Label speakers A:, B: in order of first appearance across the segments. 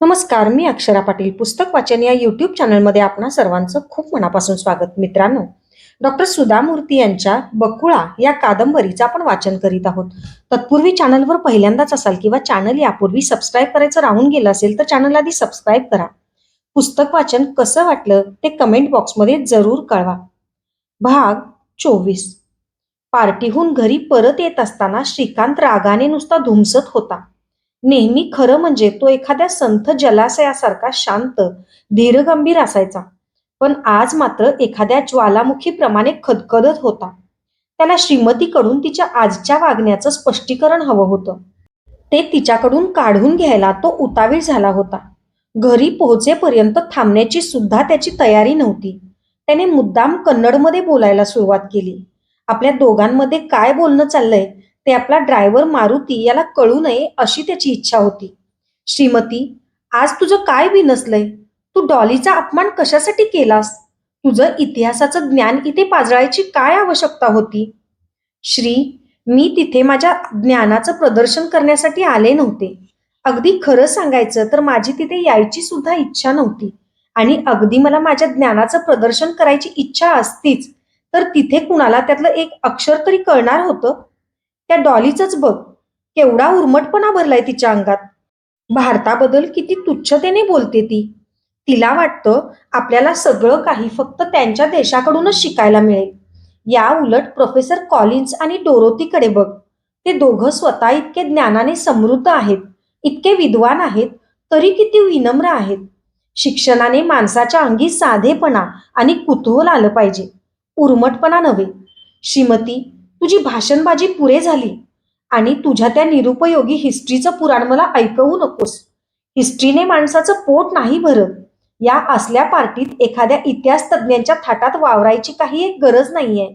A: नमस्कार मी अक्षरा पाटील. पुस्तक वाचन या युट्यूब चॅनलमध्ये आपणा सर्वांचं खूप मनापासून स्वागत. मित्रांनो डॉक्टर सुधा मूर्ती यांच्या बकुळा या कादंबरीचं आपण वाचन करीत आहोत. तत्पूर्वी चॅनलवर पहिल्यांदाच असाल किंवा चॅनल यापूर्वी सबस्क्राईब करायचं राहून गेलं असेल तर चॅनल आधी सबस्क्राईब करा. पुस्तक वाचन कसं वाटलं ते कमेंट बॉक्समध्ये जरूर कळवा. भाग चोवीस. पार्टीहून घरी परत येत असताना श्रीकांत रागाने नुसता धुमसत होता. नेहमी खरं म्हणजे तो एखाद्या संथ जलाशयासारखा शांत धीरगंभीर असायचा. पण आज मात्र एखाद्या ज्वालामुखीप्रमाणे खदखदत होता. त्याला श्रीमतीकडून तिच्या आजच्या वागण्याचं स्पष्टीकरण हवं होतं. ते तिच्याकडून काढून घ्यायला तो उतावीळ झाला होता. घरी पोहोचेपर्यंत थांबण्याची सुद्धा त्याची तयारी नव्हती. त्याने मुद्दाम कन्नडमध्ये बोलायला सुरुवात केली. आपल्या दोघांमध्ये काय बोलणं चाललंय ते आपला ड्रायव्हर मारुती याला कळू नये अशी त्याची इच्छा होती. श्रीमती आज तुझं काय बिनसलंय तू डॉलीचा अपमान कशासाठी केलास? तुझं इतिहासाचं ज्ञान इथे पाजळायची काय आवश्यकता होती? श्री मी तिथे माझ्या ज्ञानाचं प्रदर्शन करण्यासाठी आले नव्हते. अगदी खरं सांगायचं तर माझी तिथे यायची सुद्धा इच्छा नव्हती. आणि अगदी मला माझ्या ज्ञानाचं प्रदर्शन करायची इच्छा असतीच तर तिथे कुणाला त्यातलं एक अक्षर तरी कळणार होतं? त्या डॉलीचंच बघ. केवढा उर्मटपणा भरलाय तिच्या अंगात. भारताबद्दल किती तुच्छतेने बोलते ती. तिला वाटतं आपल्याला सगळं काही फक्त त्यांच्या देशाकडूनच शिकायला मिळेल. या उलट प्रोफेसर कॉलिन्स आणि डोरोतीकडे बघ. ते दोघं स्वतः इतके ज्ञानाने समृद्ध आहेत. इतके विद्वान आहेत तरी किती विनम्र आहेत. शिक्षणाने माणसाच्या अंगी साधेपणा आणि कुतूहल आलं पाहिजे. उर्मटपणा नव्हे. श्रीमती तुझी भाषणबाजी पुरे झाली. आणि तुझ्या त्या निरुपयोगी हिस्ट्रीचं पुराण मला ऐकवू नकोस. हिस्ट्रीने माणसाचं पोट नाही भरत. या असल्या पार्टीत एखाद्या इतिहास तज्ज्ञांच्या थाटात वावरायची काही एक गरज नाहीये.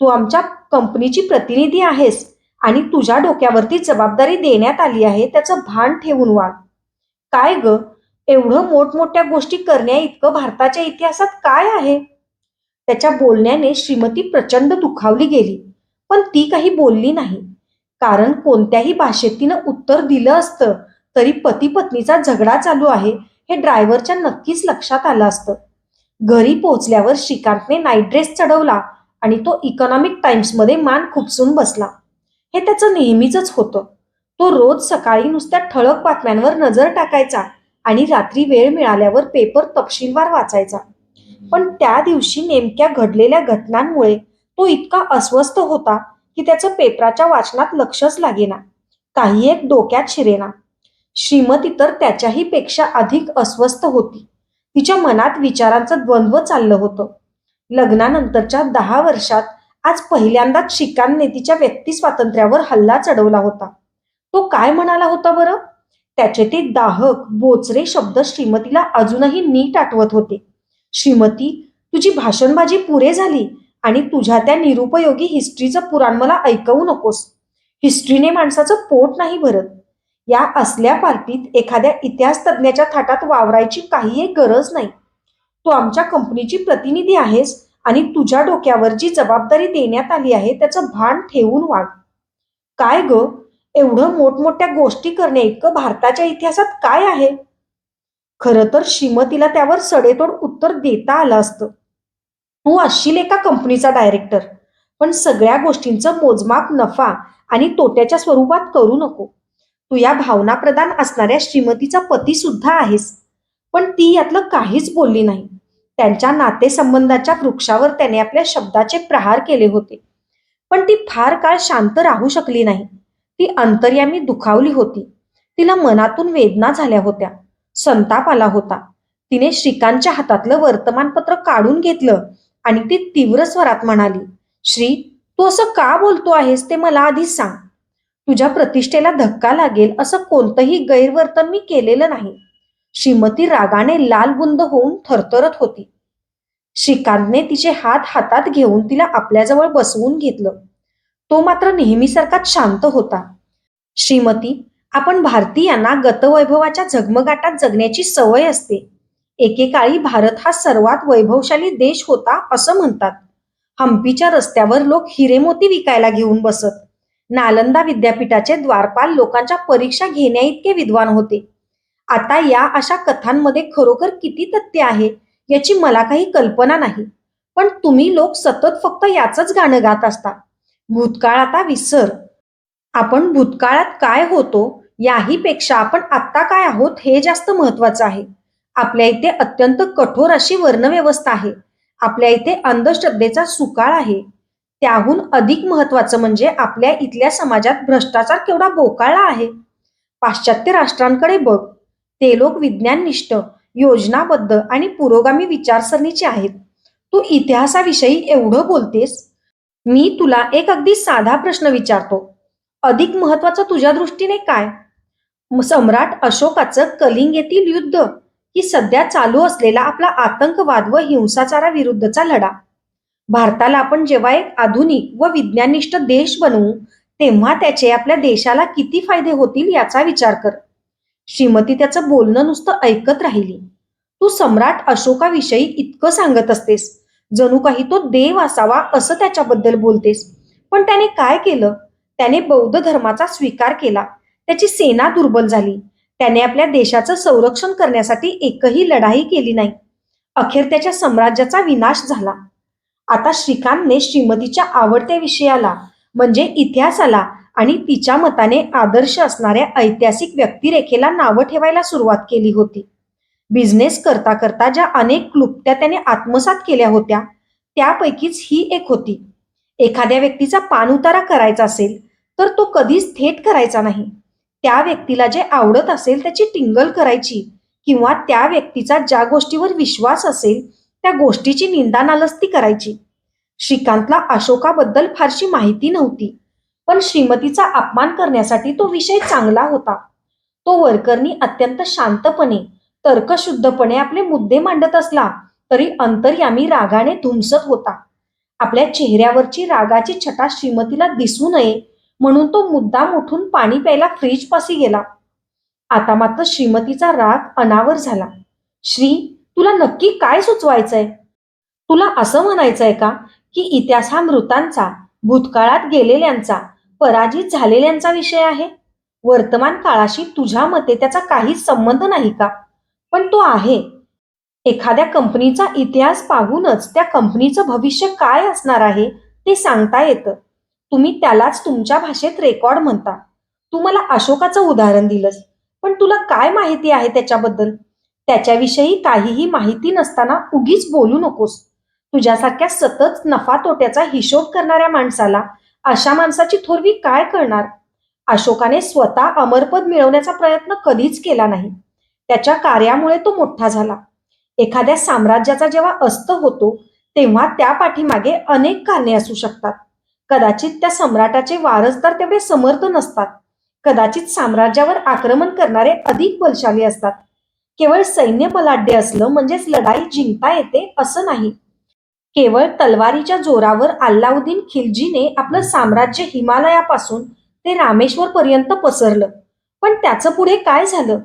A: तू आमच्या कंपनीची प्रतिनिधी आहेस आणि तुझ्या डोक्यावरती जबाबदारी देण्यात आली आहे त्याचं भान ठेवून वाग काय ग? एवढं मोठमोठ्या गोष्टी करण्या इतकं भारताच्या इतिहासात काय आहे? त्याच्या बोलण्याने श्रीमती प्रचंड दुखावली गेली. पण ती काही बोलली नाही. कारण कोणत्याही भाषेत तिनं उत्तर दिलं असतं तरी पती पत्नीचा झगडा चालू आहे हे ड्रायव्हरच्या नक्कीच लक्षात आलं असतं. घरी पोहोचल्यावर श्रीकांतने नाईट ड्रेस चढवला आणि तो इकॉनॉमिक टाइम्समध्ये मान खुपसून बसला. हे त्याचं नेहमीच होतं. तो रोज सकाळी नुसत्या ठळक बातम्यांवर नजर टाकायचा आणि रात्री वेळ मिळाल्यावर पेपर तपशीलवार वाचायचा. पण त्या दिवशी नेमक्या घडलेल्या घटनांमुळे तो इतका अस्वस्थ होता की त्याचं पेपराच्या वाचनात लक्षच लागेना. काही एक डोक्यात शिरेना. श्रीमती तर त्याच्याही पेक्षा अधिक अस्वस्थ होती. तिच्या मनात विचारांचं द्वंद्व चाललं होतं. लग्नानंतरच्या दहा वर्षात आज पहिल्यांदाच शिकांनी तिच्या व्यक्ती स्वातंत्र्यावर हल्ला चढवला होता. तो काय म्हणाला होता बरं? त्याचे ते दाहक बोचरे शब्द श्रीमतीला अजूनही नीट आठवत होते. श्रीमती तुझी भाषणबाजी पुरे झाली? आणि तुझ्या त्या निरुपयोगी हिस्ट्रीचं पुराण मला ऐकवू नकोस. हिस्ट्रीने माणसाचं पोट नाही भरत. या असल्या पार्टीत एखाद्या इतिहास तज्ज्ञाच्या थाटात वावरायची काही एक गरज नाही. तू आमच्या कंपनीची प्रतिनिधी आहेस आणि तुझ्या डोक्यावर जी जबाबदारी देण्यात आली आहे त्याचं भान ठेवून वाग काय ग? एवढं मोठमोठ्या गोष्टी करणे इतकं भारताच्या इतिहासात काय आहे? खरं तर श्रीमतीला त्यावर सडेतोड उत्तर देता आलं असतं. हो, तू असशील एका कंपनीचा डायरेक्टर पण सगळ्या गोष्टींचं मोजमाप नफा आणि तोट्याच्या स्वरूपात करू नको. तू या भावना प्रदान असणाऱ्या श्रीमतीचा पती सुद्धा आहेस. पण ती यातलं काहीच बोलली नाही. त्यांच्या नातेसंबंधाच्या वृक्षावर त्याने आपल्या शब्दाचे प्रहार केले होते. पण ती फार काळ शांत राहू शकली नाही. ती अंतर्यामी दुखावली होती. तिला मनातून वेदना झाल्या होत्या. संताप आला होता. तिने श्रीकांतच्या हातातलं वर्तमानपत्र काढून घेतलं. आणि ती तीव्र स्वरात म्हणाली श्री तू असं का बोलतो आहेस ते मला आधीच सांग. तुझ्या प्रतिष्ठेला धक्का लागेल असं कोणतंही गैरवर्तन मी केलेलं नाही. श्रीमती रागाने लालबुंद होऊन थरथरत होती. श्रीकांतने तिचे हात हातात घेऊन तिला आपल्याजवळ बसवून घेतलं. तो मात्र नेहमीसारखाच शांत होता. श्रीमती आपण भारतीयांना गतवैभवाच्या झगमगाटात जगण्याची सवय असते. एकेकाळी भारत हा सर्वात वैभवशाली देश होता असं म्हणतात. हम्पीच्या रस्त्यावर लोक हिरेमोती विकायला घेऊन बसत. नालंदा विद्यापीठाचे द्वारपाल लोकांच्या परीक्षा घेण्या इतके विद्वान होते. आता या अशा कथांमध्ये खरोखर किती तथ्य आहे याची मला काही कल्पना नाही. पण तुम्ही लोक सतत फक्त याचंच गाणं गात असता. भूतकाळ आता विसर. आपण भूतकाळात काय होतो याही पेक्षा आपण आत्ता काय आहोत हे जास्त महत्वाचं आहे. आपल्या इथे अत्यंत कठोर अशी वर्णव्यवस्था आहे. आपल्या इथे अंधश्रद्धेचा सुकाळ आहे. त्याहून अधिक महत्वाचं म्हणजे आपल्या इथल्या समाजात भ्रष्टाचार केवढा बोकाळला आहे. पाश्चात्य राष्ट्रांकडे बघ. ते लोक विज्ञाननिष्ठ योजनाबद्ध आणि पुरोगामी विचारसरणीचे आहेत. तू इतिहासाविषयी एवढं बोलतेस? मी तुला एक अगदी साधा प्रश्न विचारतो. अधिक महत्वाचं तुझ्या दृष्टीने काय? सम्राट अशोकाचं कलिंग येथील युद्ध. की सध्या चालू असलेला आपला आतंकवाद व हिंसाचाराविरुद्धचा लढा. भारताला आपण जेव्हा एक आधुनिक व विज्ञाननिष्ठ देश बनवू तेव्हा त्याचे आपल्या देशाला किती फायदे होतील याचा विचार कर. श्रीमती त्याचं बोलणं नुसतं ऐकत राहिली. तू सम्राट अशोकाविषयी इतकं सांगत असतेस. जणू काही तो देव असावा असं त्याच्याबद्दल बोलतेस. पण त्याने काय केलं? त्याने बौद्ध धर्माचा स्वीकार केला. त्याची सेना दुर्बल झाली. त्याने आपल्या देशाचं संरक्षण करण्यासाठी एकही लढाई केली नाही. अखेर त्याच्या साम्राज्याचा विनाश झाला. आता श्रीकांतने श्रीमतीच्या आवडत्या विषयाला म्हणजे इतिहासाला आणि तिच्या मताने आदर्श असणाऱ्या ऐतिहासिक व्यक्तिरेखेला नावं ठेवायला सुरुवात केली होती. बिझनेस करता करता ज्या अनेक क्लुप्त्या त्याने आत्मसात केल्या होत्या त्यापैकीच ही एक होती. एखाद्या व्यक्तीचा पाणउतारा करायचा असेल तर तो कधीच थेट करायचा नाही. त्या व्यक्तीला जे आवडत असेल त्याची टिंगल करायची किंवा त्या व्यक्तीचा ज्या गोष्टीवर विश्वास असेल त्या गोष्टीची निंदा नालस्ती करायची. श्रीकांतला अशोकाबद्दल फारशी माहिती नव्हती पण श्रीमतीचा अपमान करण्यासाठी तो विषय चांगला होता. तो वरकरनी अत्यंत शांतपणे तर्कशुद्धपणे आपले मुद्दे मांडत असला तरी अंतर्यामी रागाने धुमसत होता. आपल्या चेहऱ्यावरची रागाची छटा श्रीमतीला दिसू नये म्हणून तो मुद्दाम उठून पाणी प्यायला फ्रीज पाशी गेला. आता मात्र श्रीमतीचा राग अनावर झाला. श्री तुला नक्की काय सुचवायचंय? तुला असं म्हणायचंय का की इतिहास हा मृतांचा भूतकाळात गेलेल्यांचा पराजित झालेल्यांचा विषय आहे? वर्तमान काळाशी तुझ्या मते त्याचा काहीच संबंध नाही का? पण तो आहे. एखाद्या कंपनीचा इतिहास पाहूनच त्या कंपनीचं भविष्य काय असणार आहे ते सांगता येतं. तुम्ही त्यालाच तुमच्या भाषेत रेकॉर्ड म्हणता. तू मला अशोकाचं उदाहरण दिलंस पण तुला काय माहिती आहे त्याच्याबद्दल? त्याच्याविषयी काहीही माहिती नसताना उगीच बोलू नकोस. तुझ्यासारख्या सतत नफा तोट्याचा हिशोब करणाऱ्या माणसाला अशा माणसाची थोरवी काय करणार? अशोकाने स्वतः अमरपद मिळवण्याचा प्रयत्न कधीच केला नाही. त्याच्या कार्यामुळे तो मोठा झाला. एखाद्या साम्राज्याचा जेव्हा अस्त होतो तेव्हा त्या पाठीमागे अनेक कारणे असू शकतात. कदाचित त्या सम्राटाचे वारसदार तेवढे समर्थ नसतात. कदाचित साम्राज्यावर आक्रमण करणारे अधिक बलशाली असतात. केवळ सैन्य बलाढ्य असलं म्हणजेच लढाई जिंकता येते असं नाही. केवळ तलवारीच्या जोरावर अल्लाउद्दीन खिलजीने आपलं साम्राज्य हिमालयापासून ते रामेश्वर पर्यंत पसरलं. पण त्याचं पुढे काय झालं?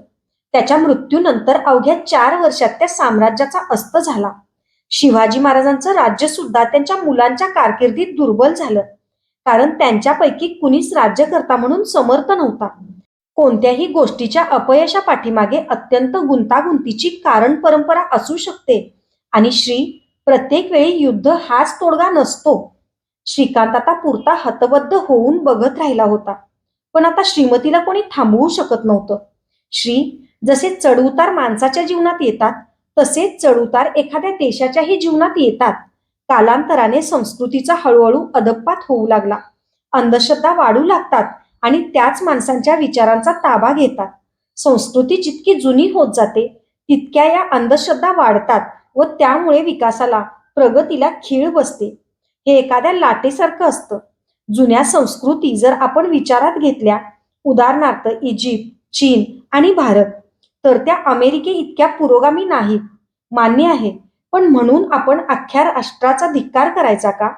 A: त्याच्या मृत्यूनंतर अवघ्या चार वर्षात त्या साम्राज्याचा अस्त झाला. शिवाजी महाराजांचं राज्य सुद्धा त्यांच्या मुलांच्या कारकिर्दीत दुर्बल झालं. कारण त्यांच्यापैकी कुणीच राज्यकर्ता म्हणून समर्थ नव्हता. कोणत्याही गोष्टीच्या अपयशा पाठीमागे अत्यंत गुंतागुंतीची कारण परंपरा असू शकते. आणि श्री प्रत्येक वेळी युद्ध हाच तोडगा नसतो. श्रीकांत आता पुरता हतबद्ध होऊन बघत राहिला होता. पण आता श्रीमतीला कोणी थांबवू शकत नव्हतं. श्री जसे चढउतार माणसाच्या जीवनात येतात तसेच चढउतार एखाद्या देशाच्याही जीवनात येतात. कालांतराने संस्कृतीचा हळूहळू अदप्पात होऊ लागला. अंधश्रद्धा वाढू लागतात आणि त्याच माणसांच्या विचारांचा ताबा घेतात. संस्कृती जितकी जुनी होत जाते तितक्या या अंधश्रद्धा वाढतात व त्यामुळे विकासाला प्रगतीला खीळ बसते. हे एखाद्या लाटेसारखं असतं. जुन्या संस्कृती जर आपण विचारात घेतल्या उदाहरणार्थ इजिप्त चीन आणि भारत तर त्या अमेरिके इतक्या पुरोगामी नाहीत. मान्य आहे. पण म्हणून आपण अख्ख्या राष्ट्राचा धिक्कार करायचा का?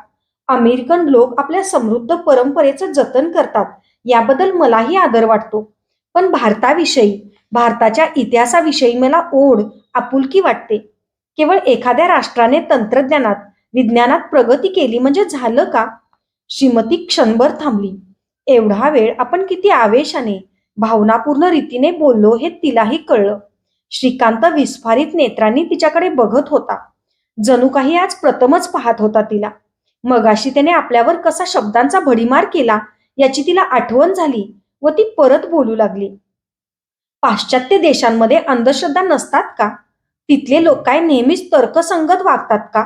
A: अमेरिकन लोक आपल्या समृद्ध परंपरेचं जतन करतात याबद्दल मलाही आदर वाटतो. पण भारताविषयी भारताच्या इतिहासाविषयी मला ओढ आपुलकी वाटते. केवळ एखाद्या राष्ट्राने तंत्रज्ञानात विज्ञानात प्रगती केली म्हणजे झालं का? श्रीमती क्षणभर थांबली. एवढा वेळ आपण किती आवेशाने भावनापूर्ण रीतीने बोललो हे तिलाही कळलं. श्रीकांत विस्फारित नेत्रांनी तिच्याकडे बघत होता. जणू काही आज प्रथमच पाहत होता तिला. मगाशी त्याने आपल्यावर कसा शब्दांचा भडीमार केला याची तिला आठवण झाली व ती परत बोलू लागली. पाश्चात्य देशांमध्ये अंधश्रद्धा नसतात का? तिथले लोक काय नेहमीच तर्कसंगत वागतात का?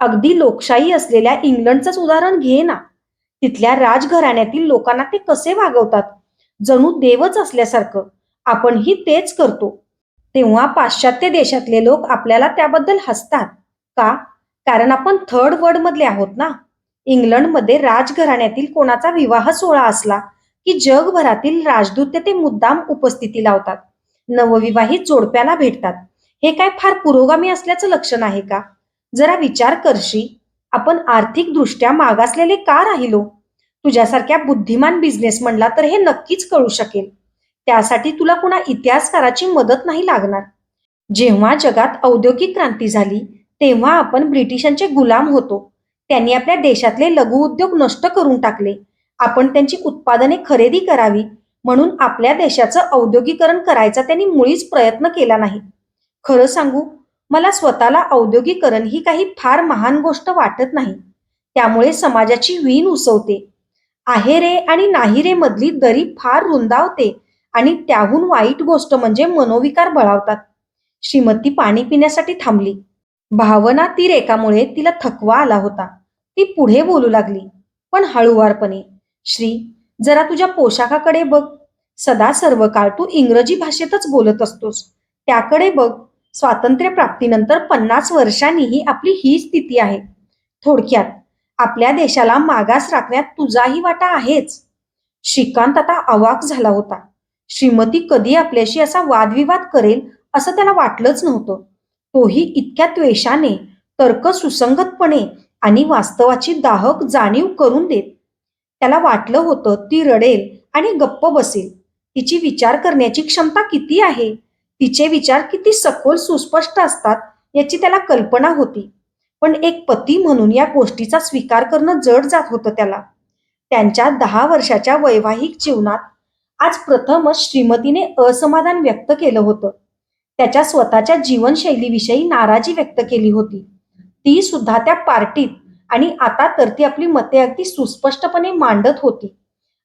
A: अगदी लोकशाही असलेल्या इंग्लंडचंच उदाहरण घे ना तिथल्या राजघराण्यातील लोकांना ते कसे वागवतात? जणू देवच असल्यासारखं आपणही तेच करतो. तेव्हा पाश्चात्य देशातले लोक आपल्याला त्याबद्दल हसतात. का? कारण आपण थर्ड वर्ल्ड मधले आहोत ना? इंग्लंडमध्ये राजघराण्यातील कोणाचा विवाह सोहळा असला की जगभरातील राजदूत ते मुद्दाम उपस्थिती लावतात. नवविवाहित जोडप्याला भेटतात. हे काय फार पुरोगामी असल्याचं लक्षण आहे का? जरा विचार करशी. आपण आर्थिक दृष्ट्या मागासलेले का राहिलो? तुझ्यासारख्या बुद्धिमान बिझनेस तर हे नक्कीच कळू शकेल. त्यासाठी तुला कुणा इतिहासकाराची मदत नाही लागणार. जेव्हा जगात औद्योगिक क्रांती झाली तेव्हा आपण ब्रिटिशांचे गुलाम होतो. त्यांनी आपल्या देशातले लघुउद्योग नष्ट करून टाकले. आपण त्यांची उत्पादने खरेदी करावी म्हणून आपल्या देशाचं औद्योगिकरण करायचा त्यांनी मुळीच प्रयत्न केला नाही. खरं सांगू मला स्वतःला औद्योगिकरण ही काही फार महान गोष्ट वाटत नाही. त्यामुळे समाजाची वीण उसवते आहे रे आणि नाही रे मधली दरी फार रुंदावते आणि त्याहून वाईट गोष्ट म्हणजे मनोविकार बळावतात. श्रीमती पाणी पिण्यासाठी थांबली. भावना ती रेखामुळे तिला थकवा आला होता. ती पुढे बोलू लागली. पण हळूवारपणे श्री जरा तुझ्या पोशाखाकडे बघ. सदा सर्व काळ तू इंग्रजी भाषेतच बोलत असतोस. त्याकडे बघ. स्वातंत्र्य प्राप्तीनंतर पन्नास वर्षांनीही आपली ही स्थिती आहे. थोडक्यात आपल्या देशाला मागास राखण्यात तुझाही वाटा आहेच. श्रीकांत आता अवाक झाला होता. श्रीमती कधी आपल्याशी असा वादविवाद करेल असं त्याला वाटलंच नव्हतं. तोही इतक्या त्वेषाने तर्क सुसंगतपणे आणि वास्तवाची दाहक जाणीव करून देत. त्याला वाटलं होतं ती रडेल आणि गप्प बसेल. तिची विचार करण्याची क्षमता किती आहे? तिचे विचार किती सखोल सुस्पष्ट असतात याची त्याला कल्पना होती. पण एक पती म्हणून या गोष्टीचा स्वीकार करणं जड जात होतं त्याला. त्यांच्या दहा वर्षाच्या वैवाहिक जीवनात आज प्रथमच श्रीमतीने असमाधान व्यक्त केलं होतं. त्याच्या स्वतःच्या जीवनशैलीविषयी नाराजी व्यक्त केली होती. ती सुद्धा त्या पार्टीत आणि आता तर ती आपली मते अगदी सुस्पष्टपणे मांडत होती.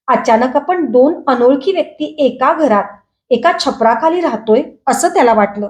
A: अचानक आपण दोन अनोळखी व्यक्ती एका घरात एका छपराखाली राहतोय असं त्याला वाटलं.